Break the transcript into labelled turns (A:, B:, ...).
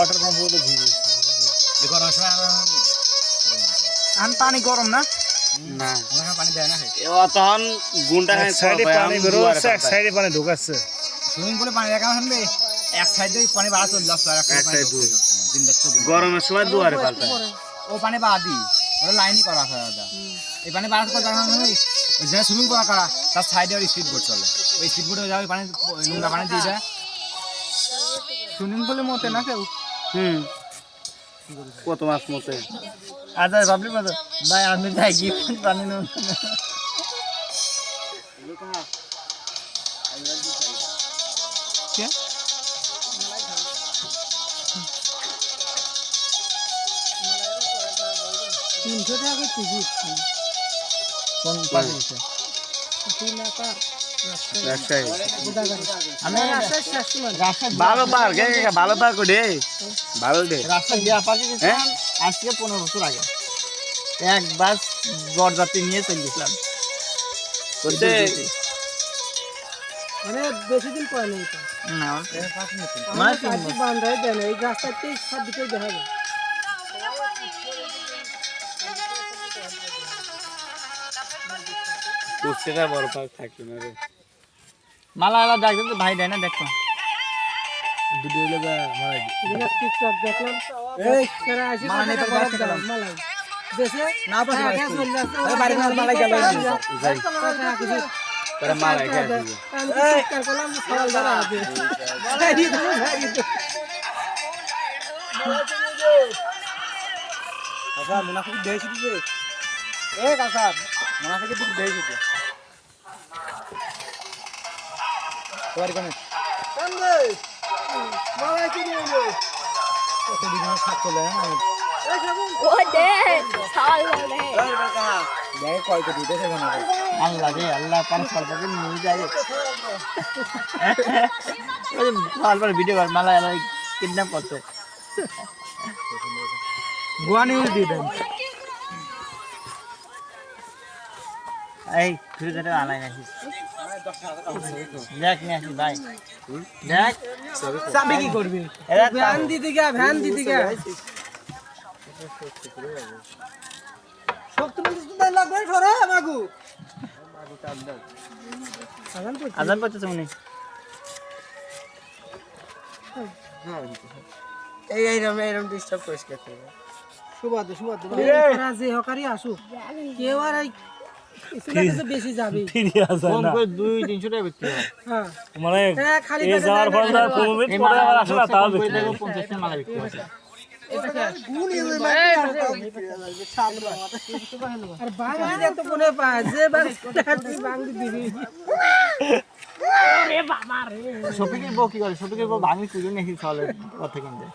A: Water pump তো ভিড়
B: আন পানি গরম না?
C: না।
D: পানি দেয় না
C: তখন গুণটা
A: সাইডে পানি বেরোচ্ছে এক সাইডে পানি ঢুকাচ্ছে।
D: সুইমিং পুলে পানি রাখা শুনবে এক সাইড পানি বাড়া চলে যাচ্ছে এক
C: এক
D: সাইড
C: side
D: পানি দিন দেখছ
C: গরমের সময় দুয়ারে পাল্টায়।
D: ও পানি বাদি ওটা লাইনই করা হয় দাদা এই পানি বাড়া করে দেখা শুনবি যে সুইমিং পুল করা তার সাইডে স্পিড বোট চলে। ওই স্পিড বোটে যাবে পানি নোংরা পানি দিয়ে
B: সুইমিং পুলে মতে না কেউ?
C: হুম। কত মাছ মতে
B: আজ আর ভাবলি মতো ভাই আমি যাই কি পানি নেব। তিনশো টাকা টিকিট কোন পানি দিছে
C: রাজশাহী
B: আমি
C: ভালো পার্ক ভালো পার্ক রে ভালো রে
B: রাস্তা গেছিলাম আজকে পনেরো বছর আগে। এক বাস বরযাত্রী নিয়ে চলে গেছিলাম।
E: মানে বেশি দিন পরে নেই তো।
B: না
E: আমার কাছে বান্ধাই দেয় না এই রাস্তাতেই সব দিকে দেখা যায়।
C: বড় পার্ক থাকবে না রে।
B: মালা আলা দেখতে তো ভাই দেয় না দেখতো
A: দুটো হলে মারা
E: টিকটক দেখলাম।
D: এই
E: সেরা আসি দেশে?
D: না পাশে বাড়ি গেল
C: যাই। তারা
E: আমি করলাম ধরা আছে।
D: কাকা মুনাফিক এ কাকা। মুনাফিক দিকে তোমার কোনে। কত দিন সাত চলে
B: আল্লাহ রে আল্লাহ পান সরকারকে নিয়ে যায় ভিডিও কর মালা কিডন্যাপ করছে গোয়া নিউজ দিয়ে দেন এই ফিরে যেটা আলাই নাকি দেখ নিয়ে আসি ভাই। দেখ।
E: চাবি কি করবি? ভ্যান দিতে গা ভ্যান দিতে গা শক্তি বলতে তো তাই লাগবে সরে মাগু
B: আজান করতেছে উনি
C: এই এইরকম এইরকম ডিস্টার্ব করিস কে
E: সুবাদ সুবাদ। হকারি আসুক কেউ আর
B: হয়।
A: মানে
E: হ্যাঁ,
A: এ যাওয়ার পর পনেরো মিনিট পরে আবার আসে না তাও
B: করে
A: বিক্রি
B: দেখো পঞ্চাশ টাকা মালা বিক্রি হচ্ছে
E: আর বাঙালি এত কোনে পায় যে বাঙালি। বাঙালি দিবি
B: শফিকের বউ কি করে? শফিকের বউ ভাঙি কুড়ি নাকি চলে কথা কিনতে